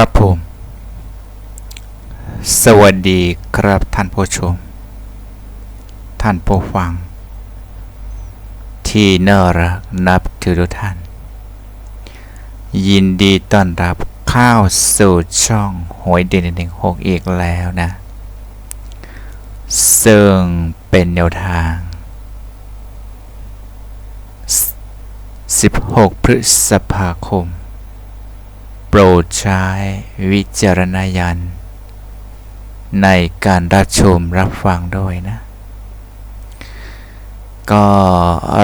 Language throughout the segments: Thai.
ครับผม สวัสดีครับท่านผู้ชม ท่านผู้ฟัง ที่น่ารักนับถือทุกท่าน ยินดีต้อนรับเข้าสู่ช่องหวยเด่นหนึ่งหกอีกแล้วนะ ซึ่งเป็นแนวทาง 16 พฤษภาคม รดใช้วิจารณญาณในการรับชมรับฟังด้วยนะ ก็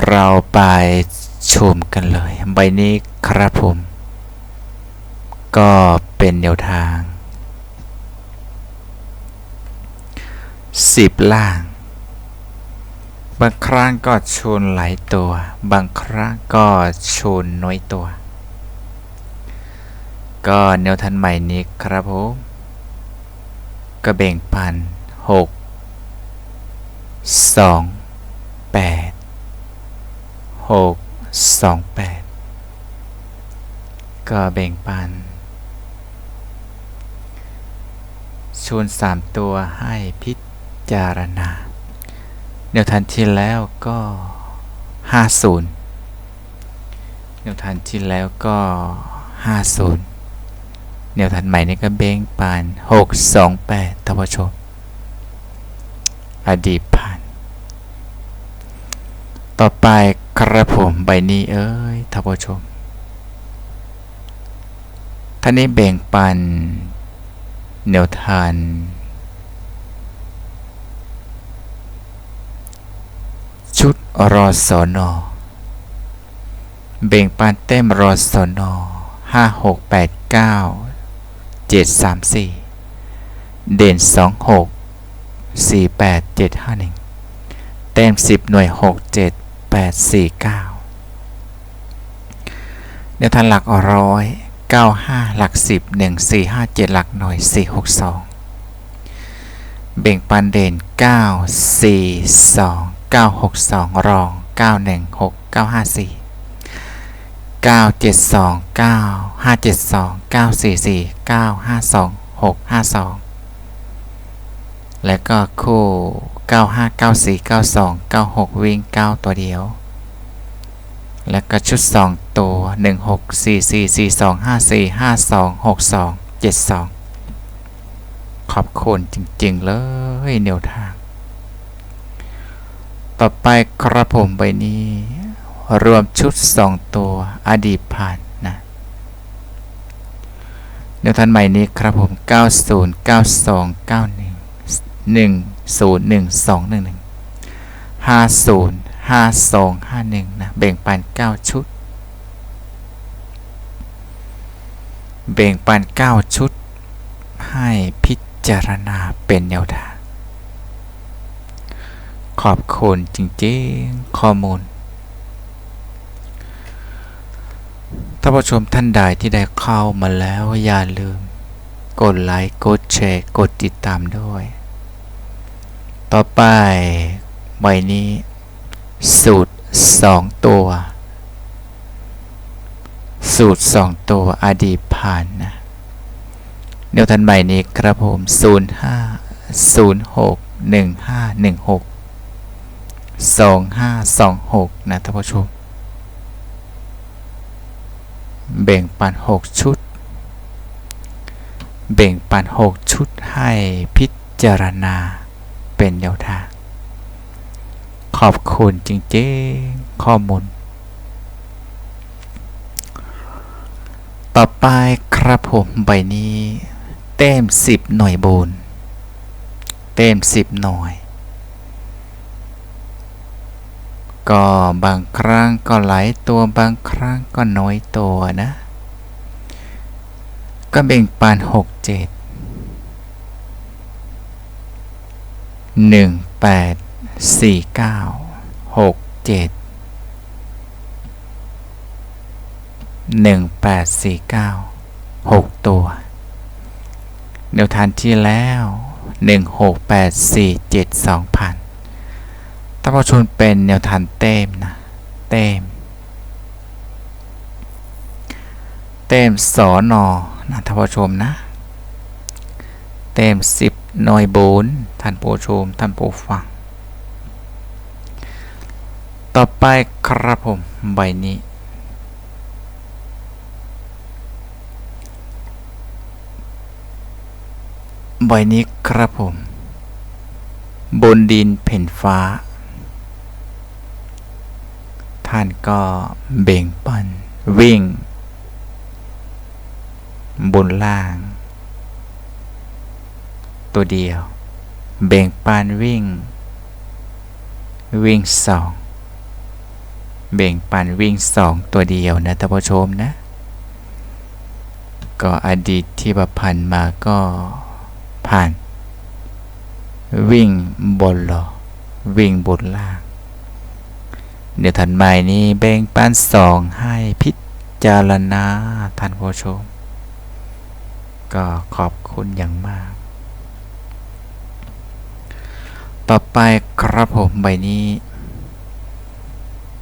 เราไปชมกันเลย ใบนี้ครับผม ก็เป็นแนวทาง10ล่าง บางครั้งก็ชนหลายตัว บางครั้งก็ชนน้อยตัว ก็แนวทันใหม่นี้ครับผมก็แบ่งปันหกสองแปดหกสองแปดก็แบ่งปันชวนสามตัวให้พิจารณาแนวทันที่แล้วก็ห้าศูนย์แนวทันที่แล้วก็ห้าศูนย์ แนวทันใหม่นี่ก็เบ้งปาน 628ท่านผู้ชม อดีตผ่าน ต่อไปครับผมใบนี้เอ้ยท่านผู้ชมท่านนี้แบ่งปันแนวทานชุดรอสอนอแบ่งปันเต็มรอสอนอห้าหกแปดเก้า เจ็ดสามสี่เด่นสองหกสี่แปดเจ็ดห้าหนึ่งเต็มสิบหน่วยหกเจ็ดแปดสี่เก้าแนวทางหลักร้อยเก้าห้าหลักสิบหนึ่งสี่ห้าเจ็ดหลักหน่วยสี่หกสองเบ่งปันเด่นเก้าสี่สองเก้าหกสองรองเก้าหนึ่งหกเก้าห้าสี่เจ็ดสองเก้าห้าเจ็ดสองเก้าสี่สี่เก้าห้าสองหกห้าสองแล้วก็คู่เก้าห้าเก้าสี่เก้าสองเก้าหกวิ่งเก้าตัวเดียว แล้วก็ชุดสองตัวหนึ่งหกสี่สี่สี่สองห้าสี่ห้าสองหกสองเจ็ดสองขอบคุณจริง ๆ เลยแนวทาง ต่อไปครับผมใบนี้ รวมชุด 2 ตัวอดีตผ่านนะเดี๋ยวทันใหม่นี้ครับผม 90 92 91 10 12 11 50 52 51นะแบ่งปัน 9 ชุด แบ่งปัน 9 ชุด ให้พิจารณาเป็นแนวทางขอบคุณจริงๆ ข้อมูล ท่านผู้ชมท่านใดที่ได้เข้ามาแล้วอย่าลืม กดไลค์ กดแชร์ กดติดตามด้วย ต่อไปใบนี้ สูตร 2 ตัว สูตร 2 ตัวอดีตผ่านนะเดี๋ยวทันใบนี้ครับผม 05 06 1516 2526 นะท่านผู้ชม แบ่งปัน 6 ชุด แบ่งปัน 6 ชุดให้พิจารณาเป็นแนวทาง ขอบคุณจริงๆข้อมูล ต่อไปครับผมใบนี้ เต็ม 10 หน่วยบูนเต็ม 10 หน่วย ก็บางครั้งก็หลายตัวบางครั้งก็น้อยตัวนะ ก็แบ่งปันหกเจ็ดหนึ่งแปดสี่เก้าหกเจ็ดหนึ่งแปดสี่เก้าหกตัวเดี๋ยวทันที่แล้วหนึ่งหกแปดสี่เจ็ดสองพัน ถ้าพอชนเป็นแนวทานเต้มนะ เต้ม เต้มสอนอนะท่านผู้ชมนะ เต็มสิบหน่วยบุญท่านผู้ชม ท่านผู้ฟัง ต่อไปครับผม ใบนี้ ใบนี้ครับผม บนดินแผ่นฟ้า ท่านก็เบ่งปันวิ่ง บนล่าง ตัวเดียว เบ่งปานวิ่ง วิ่งสองเบ่งปันวิ่งสองตัวเดียวนะท่านผู้ชมนะ ก็อดีตที่ประพันธ์มาก็ผ่าน วิ่งบนหรอวิ่งบนล่าง เดี๋ยวถันใหม่นี้แบ่งปันสองให้พิจารณาท่านผู้ชม ก็ขอบคุณอย่างมาก ต่อไปครับผมใบนี้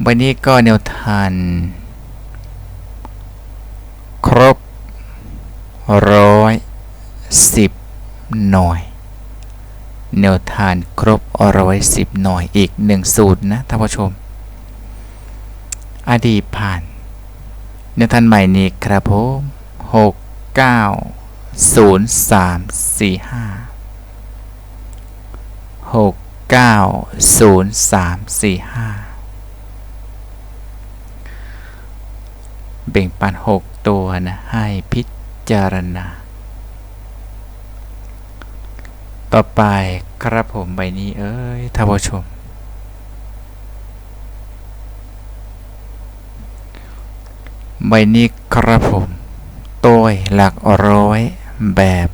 ใบนี้ก็แนวทานครบร้อยสิบหน่วย แนวทานครบร้อยสิบหน่วยอีกหนึ่งสูตรนะท่านผู้ชม อดีตผ่านแนวทานใหม่นี้ครับผมหกเก้าศูนย์สามสี่ห้าหกเก้าศูนย์สามสี่ห้าเบ่งปันหกตัวนะให้พิจารณา ต่อไปครับผมใบนี้เอ้ยท่านผู้ชม ใบนี้ครับผมตัวหลักร้อยแบบ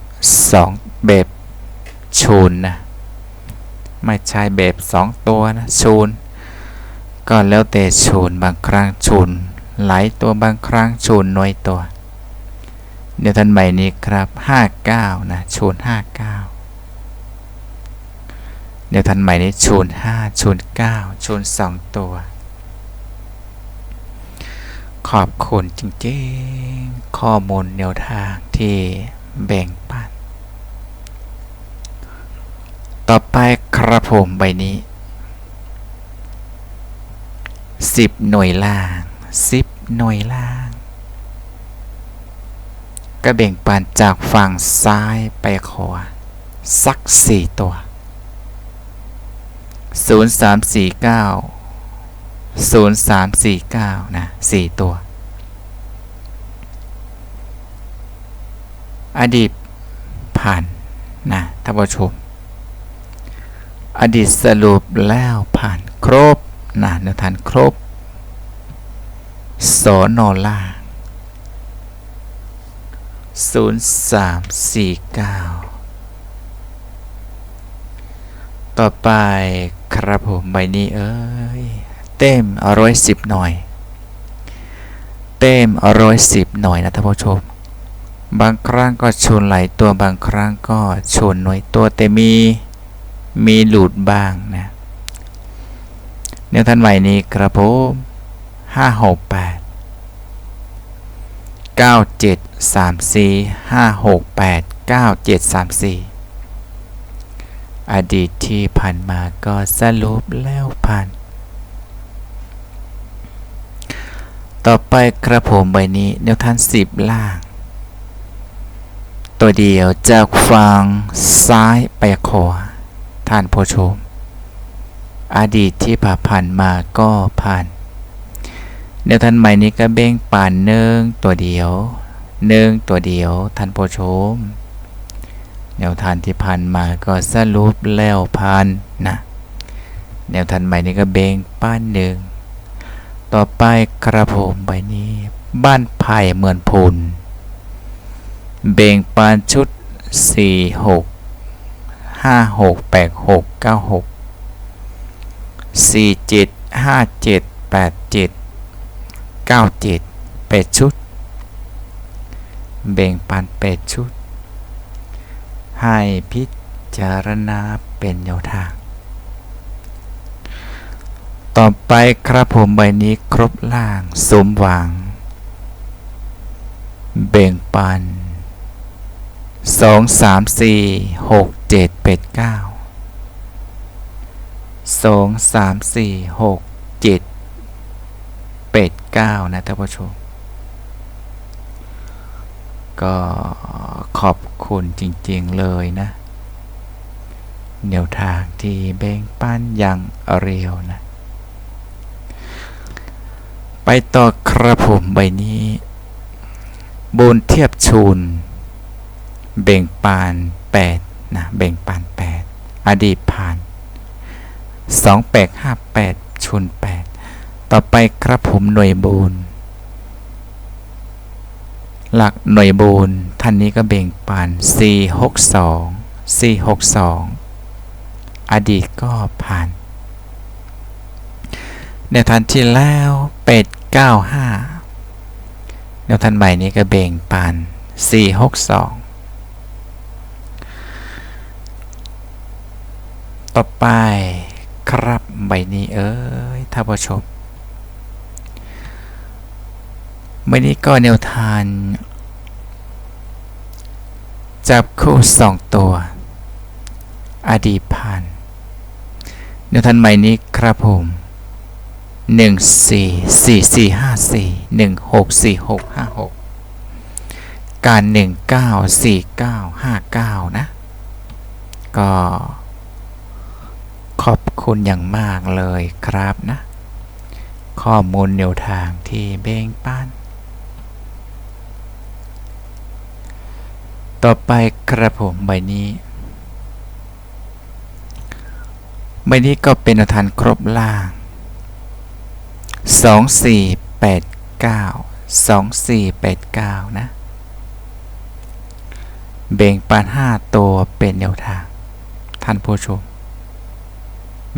สองแบบชูนนะไม่ใช่แบบสองตัวนะชูนก็แล้วแต่ชูนบางครั้งชูนหลายตัวบางครั้งชูนน้อยตัวเดี๋ยวท่านใหม่นี้ครับ59นะชูน59เดี๋ยวท่านใหม่นี้ชูน5ชูน9ชูน2ตัว ขอบคุณจริงๆ ข้อมูลแนวทางที่แบ่งปัน ต่อไปครับผมใบนี้ 10 หน่วยล่าง 10 หน่วยล่าง ก็แบ่งปันจากฝั่งซ้ายไปขวาสัก 4 ตัว 0349 0349 นะ 4 ตัว อดีตผ่านนะท่านผู้ชม อดีตสรุปแล้วผ่านครบนะเนื้อทานครบสอนอล่างศูนย์สามสี่เก้าต่อไปครับผมใบนี้เอ้ย เต็มร้อยสิบหน่อย เต็มร้อยสิบหน่อยนะท่านผู้ชม บางครั้งก็ชนหลายตัวบางครั้งก็ชนหน่วยตัวแต่มีมีหลุดบ้างนะแนวท่านใหม่นี้ครับผมห้าหกแปดเก้าเจ็ดสามสี่ห้าหกแปดเก้าเจ็ดสามสี่อดีตที่ผ่านมาก็สรุปแล้วผ่าน ต่อไปกระผมใบนี้แนวท่านสิบล่าง ตัวเดียวจากฝั่งซ้ายไปขวาท่านผู้ชม อดีตที่ผ่าผ่านมาก็ผ่านแนวท่านใหม่นี้ก็เบ่งป่านหนึ่งตัวเดียวหนึ่งตัวเดียวท่านผู้ชมแนวทานที่ผ่านมาก็สรุปแล้วผ่านนะแนวทานใหม่นี้ก็เบ่งป้านหนึ่ง ต่อไปกระผมใบนี้ บ้านไผ่เหมือนพุนเบ่งปานชุด 4 6 5 6 8 6 9 6 4 7 5 7 8 7 9 7 8 ชุด เบ่งปาน 8 ชุด ให้พิจารณาเป็นแนวทาง ต่อไปครับผมใบนี้ครบล่าง สมหวัง เบ่งปันสองสามสี่หกเจ็ดแปดเก้าสองสามสี่หกเจ็ดแปดเก้านะท่านผู้ชม ก็ขอบคุณจริงๆเลยนะแนวทางที่แบ่งปันอย่างเร็วนะ ไปต่อครับผมใบนี้บูนเทียบชูน เบ่งปาน8นะเบ่งปาน 8 อดีตผ่าน 2 8 5 8ชูน8 ต่อไปครับผมหน่วยบูนหลักหน่วยบูนท่านนี้ก็เบ่งปาน 4 6 2 4 6 2 อดีตก็ผ่านในทันที่แล้วเป็ด 95 แนวทันใหม่นี้ก็เบ่งปาน 462 ต่อไปครับใบนี้เอ้ยท่านผู้ชมใบนี้ก็แนวทานจับคู่สองตัว อดีตผ่านแนวทันใหม่นี้ครับผม หนึ่งสี่สี่สี่ห้าสี่หนึ่งหกสี่หกห้าหกการหนึ่งเก้าสี่เก้าห้าเก้านะ ก็ขอบคุณอย่างมากเลยครับนะ ข้อมูลแนวทางที่เบ่งปันต่อไปกระผมใบนี้ ใบนี้ก็เป็นแนวทางครบล่าง สองสี่แปดเก้าสองสี่แปดเก้านะเบ่งปานห้าตัวเป็นแนวทาง ท่านผู้ชม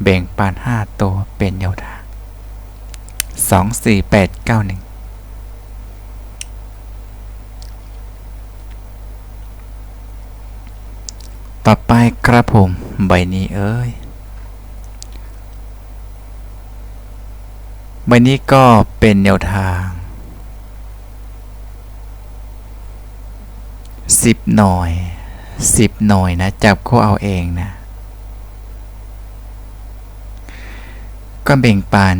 เบ่งปานห้าตัวเป็นแนวทางสองสี่แปดเก้าหนึ่งต่อไปครับผม ใบนี้เอ้ย ใบนี้ก็เป็นแนวทางสิบหน่อยสิบหน่อยนะ จับคู่เอาเองนะ ก็แบ่งปัน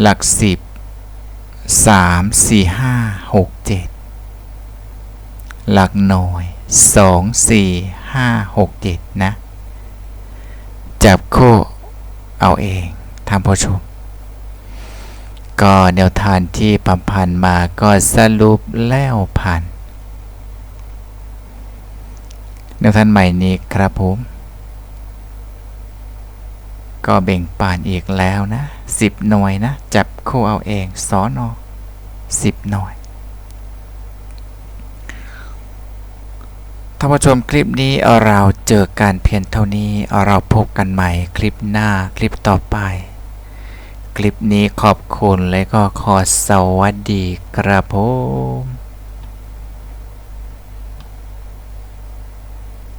หลักสิบสามสี่ห้าหกเจ็ดหลักหน่อยสองสี่ห้าหกเจ็ดนะ จับคู่เอาเอง ท่านผู้ชม ก็แนวทางที่พัมพันมาก็สรุปแล้วผ่านแนวทางใหม่นี้ครับผม ก็เบ่งปานอีกแล้วนะสิบหน่วยนะ จับคู่เอาเองสอนอสิบหน่วยท่านผู้ชมคลิปนี้เราเจอการเพียงเท่านี้เราพบกันใหม่คลิปหน้าคลิปต่อไป คลิปนี้ขอบคุณและก็ขอสวัสดีครับผม